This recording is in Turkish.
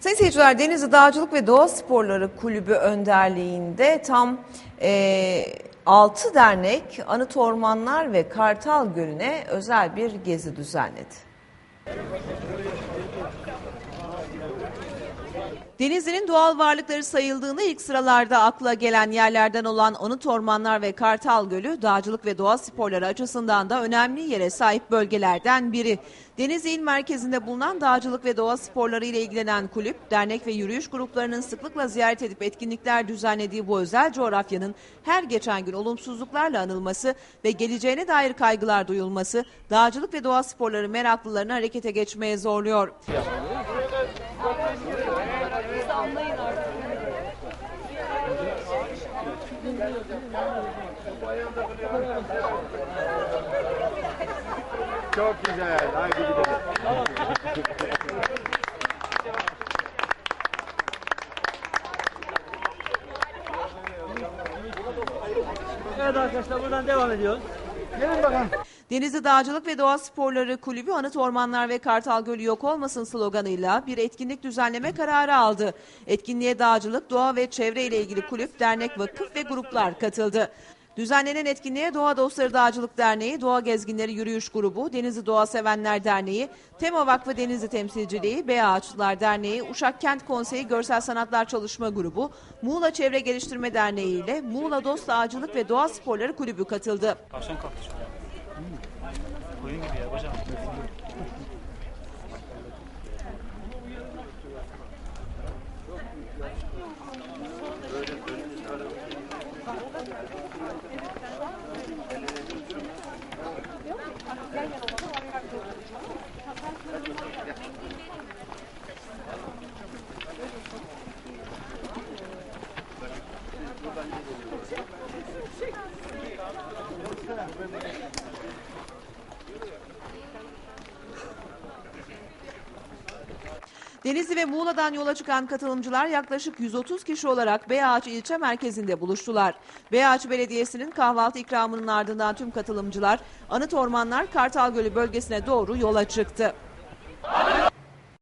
Sayın seyirciler Denizli Dağcılık ve Doğa Sporları Kulübü önderliğinde tam e, 6 dernek Anıt Ormanlar ve Kartal Gölü'ne özel bir gezi düzenledi. Denizli'nin doğal varlıkları sayıldığında ilk sıralarda akla gelen yerlerden olan Anıt Ormanlar ve Kartal Gölü, dağcılık ve doğa sporları açısından da önemli yere sahip bölgelerden biri. Denizli il merkezinde bulunan dağcılık ve doğa sporları ile ilgilenen kulüp, dernek ve yürüyüş gruplarının sıklıkla ziyaret edip etkinlikler düzenlediği bu özel coğrafyanın her geçen gün olumsuzluklarla anılması ve geleceğine dair kaygılar duyulması, dağcılık ve doğa sporları meraklılarını harekete geçmeye zorluyor. Çok güzel. Haydi gidelim. Evet arkadaşlar buradan devam ediyoruz. Gelin bakalım. Denizli Dağcılık ve Doğa Sporları Kulübü Anıt Ormanlar ve Kartal Gölü yok olmasın sloganıyla bir etkinlik düzenleme kararı aldı. Etkinliğe dağcılık, doğa ve çevre ile ilgili kulüp, dernek, vakıf ve gruplar katıldı. Düzenlenen etkinliğe Doğa Dostları Dağcılık Derneği, Doğa Gezginleri Yürüyüş Grubu, Denizli Doğa Sevenler Derneği, Tema Vakfı Denizli Temsilciliği, Bey Ağaçlılar Derneği, Uşak Kent Konseyi Görsel Sanatlar Çalışma Grubu, Muğla Çevre Geliştirme Derneği ile Muğla Dost Dağcılık ve Doğa Sporları Kulübü katıldı. Tavşan kalktı şu an. Koyun gibi ya bacağım. Denizli ve Muğla'dan yola çıkan katılımcılar yaklaşık 130 kişi olarak Beyağaç ilçe merkezinde buluştular. Beyağaç Belediyesi'nin kahvaltı ikramının ardından tüm katılımcılar Anıt Ormanlar Kartal Gölü bölgesine doğru yola çıktı.